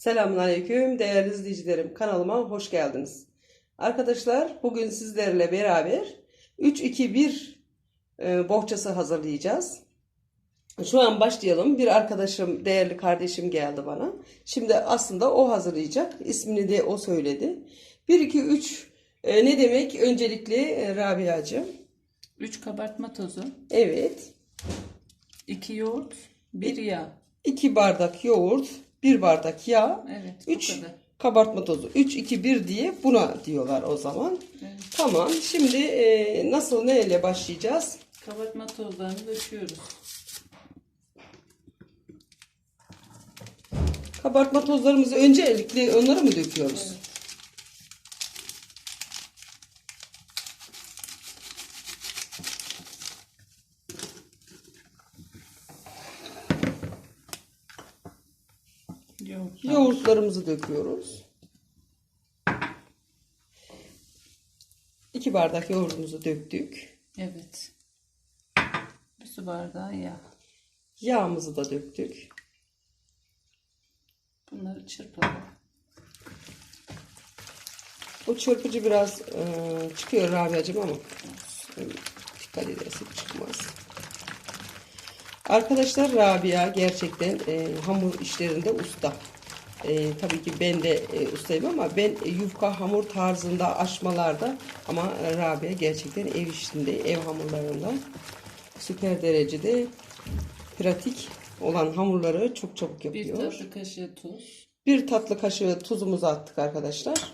Selamünaleyküm değerli izleyicilerim. Kanalıma hoş geldiniz. Arkadaşlar bugün sizlerle beraber 3-2-1 e, bohçası hazırlayacağız. Şu an başlayalım. Bir arkadaşım, değerli kardeşim geldi bana. Şimdi aslında o hazırlayacak. İsmini de o söyledi. 1-2-3 e, ne demek? Öncelikle e, Rabia'cığım. 3 kabartma tozu, Evet. 2 yoğurt, 1 yağ. 2 bardak yoğurt, 1 bardak yağ, Evet, 3 bu kadar. kabartma tozu. 3 2 1 diye buna diyorlar o zaman. Evet. Tamam. Şimdi e, nasıl ne ile başlayacağız? Kabartma tozlarını döküyoruz. Kabartma tozlarımızı öncelikle onları mı döküyoruz? Evet. Yoğurt. Yoğurtlarımızı döküyoruz. 2 bardak yoğurdumuzu döktük. Evet. Bir su bardağı yağ. Yağımızı da döktük. Bunları çırpalım. O çırpıcı biraz e, çıkıyor Rabia'cığım ama e, dikkat edersek çıkmaz. Arkadaşlar Rabia gerçekten e, hamur işlerinde usta. E, tabii ki ben de e, ustayım ama ben yufka hamur tarzında açmalarda ama Rabia gerçekten ev işinde, ev hamurlarında süper derecede pratik olan hamurları çok çabuk Bir yapıyor. tatlı kaşığı tuz. Bir tatlı kaşığı tuzumuzu attık arkadaşlar.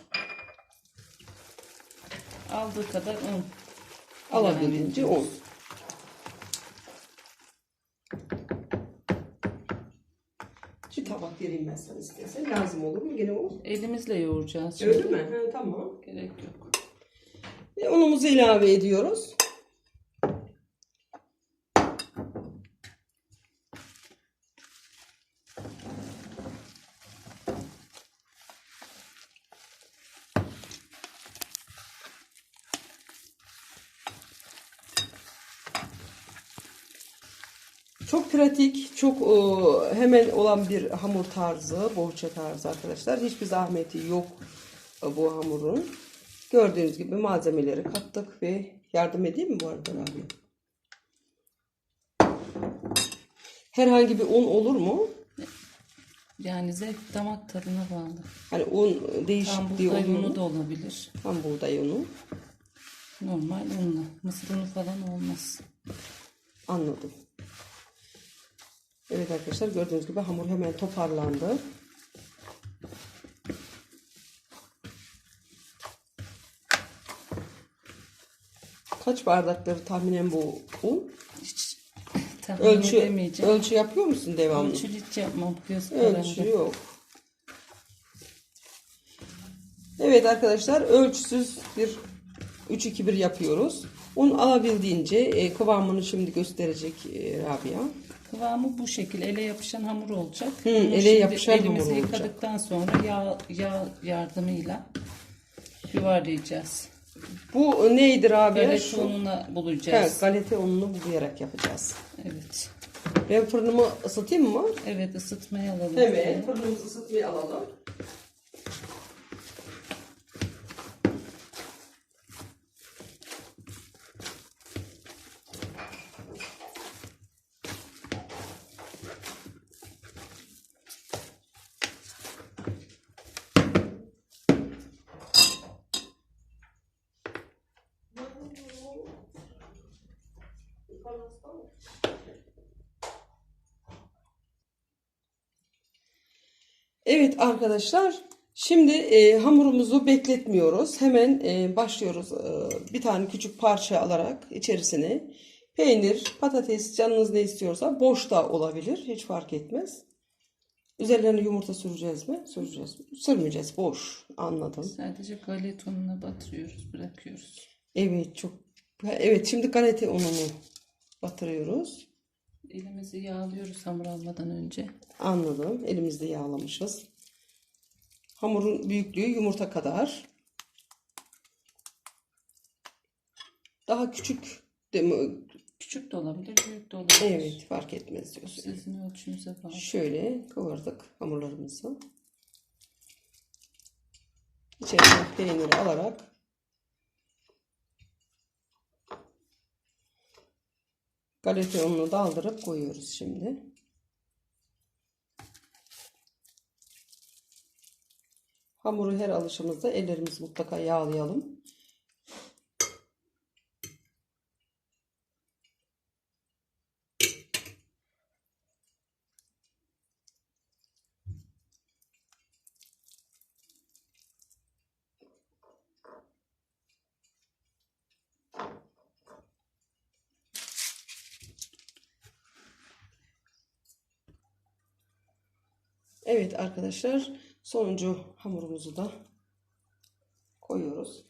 Aldığı kadar un. Alabildiğince un. Bir tabak vereyim ben sana istersen. Lazım olur mu? Gene olur. Elimizle yoğuracağız. Öyle mi? Ha, tamam. Gerek yok. Ve unumuzu ilave ediyoruz. Çok pratik, çok e, hemen olan bir hamur tarzı, bohça tarzı arkadaşlar. Hiçbir zahmeti yok e, bu hamurun. Gördüğünüz gibi malzemeleri kattık ve yardım edeyim mi bu arada abi? Herhangi bir un olur mu? Yani zevk damak tadına bağlı. Hani un değişikliği olur unu mu? da olabilir. Tam buğday unu. Normal unla. Mısır unu falan olmaz. Anladım. Evet arkadaşlar gördüğünüz gibi hamur hemen toparlandı. Kaç bardakları tahminen bu un? Hiç tahmin Ölçü, edemeyeceğim. ölçü yapıyor musun devamlı? Ölçü hiç yapmam göz Ölçü yok. Evet arkadaşlar ölçüsüz bir 3-2-1 yapıyoruz. Un alabildiğince e, kıvamını şimdi gösterecek e, Rabia. Kıvamı bu şekil. Ele yapışan hamur olacak. Hı, Bunu ele yapışan elimizi hamur olacak. yıkadıktan sonra yağ, yağ yardımıyla yuvarlayacağız. Bu neydi Rabia? Böyle Şu- ununa Ha, bulacağız. galeta ununu bulayarak yapacağız. Evet. Ben fırınımı ısıtayım mı? Evet ısıtmaya alalım. Evet. Fırınımızı ısıtmaya alalım. Evet arkadaşlar şimdi e, hamurumuzu bekletmiyoruz. Hemen e, başlıyoruz. E, bir tane küçük parça alarak içerisine peynir, patates canınız ne istiyorsa boş da olabilir. Hiç fark etmez. Üzerlerine yumurta süreceğiz mi? Süreceğiz. Sürmeyeceğiz. Boş. Anladım. Sadece galet ununa batırıyoruz, bırakıyoruz. Evet çok. Evet şimdi galeta ununu batırıyoruz. Elimizi yağlıyoruz hamur almadan önce. Anladım. Elimizde yağlamışız. Hamurun büyüklüğü yumurta kadar. Daha küçük de mi? Küçük de olabilir, büyük de olabilir. Evet fark etmez diyorsun. Sizin ölçünüze bağlı. Şöyle kıvırdık hamurlarımızı. içerisine peyniri alarak galeta ununu daldırıp koyuyoruz şimdi. Hamuru her alışımızda ellerimizi mutlaka yağlayalım. Evet arkadaşlar sonuncu hamurumuzu da koyuyoruz.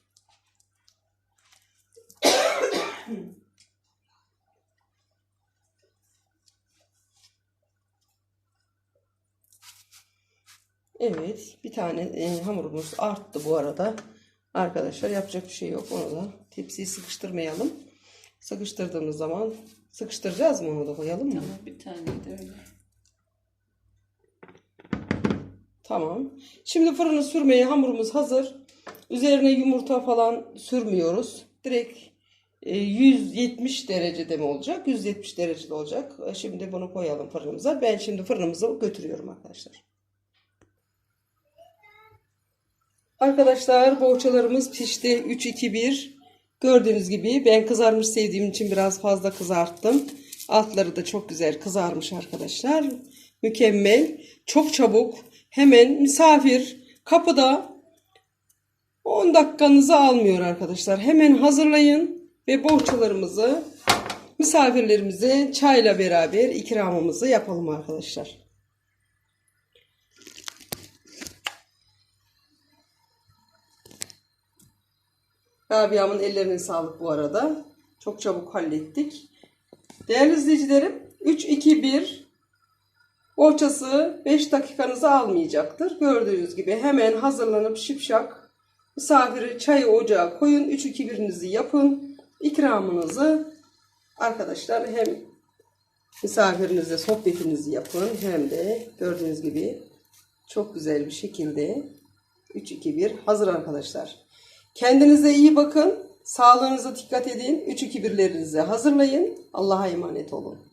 Evet bir tane e, hamurumuz arttı bu arada. Arkadaşlar yapacak bir şey yok. Onu da tepsiyi sıkıştırmayalım. Sıkıştırdığımız zaman sıkıştıracağız mı onu da koyalım mı? Tamam bir tane de öyle. Tamam. Şimdi fırını sürmeye hamurumuz hazır. Üzerine yumurta falan sürmüyoruz. Direkt e, 170 derecede mi olacak? 170 derecede olacak. E, Şimdi bunu koyalım fırınımıza. Ben şimdi fırınımızı götürüyorum arkadaşlar. Arkadaşlar boğaçalarımız pişti. 3 2 1. Gördüğünüz gibi ben kızarmış sevdiğim için biraz fazla kızarttım. Altları da çok güzel kızarmış arkadaşlar. Mükemmel. Çok çabuk. Hemen misafir kapıda 10 dakikanızı almıyor arkadaşlar. Hemen hazırlayın ve boğaçalarımızı misafirlerimize çayla beraber ikramımızı yapalım arkadaşlar. Rabia'mın ellerine sağlık bu arada. Çok çabuk hallettik. Değerli izleyicilerim 3 2 1 Boğaçası 5 dakikanızı almayacaktır. Gördüğünüz gibi hemen hazırlanıp şipşak misafiri çayı ocağa koyun. 3-2-1'inizi yapın. İkramınızı arkadaşlar hem misafirinizle sohbetinizi yapın hem de gördüğünüz gibi çok güzel bir şekilde 3-2-1 hazır arkadaşlar. Kendinize iyi bakın. Sağlığınıza dikkat edin. 3-2-1'lerinizi hazırlayın. Allah'a emanet olun.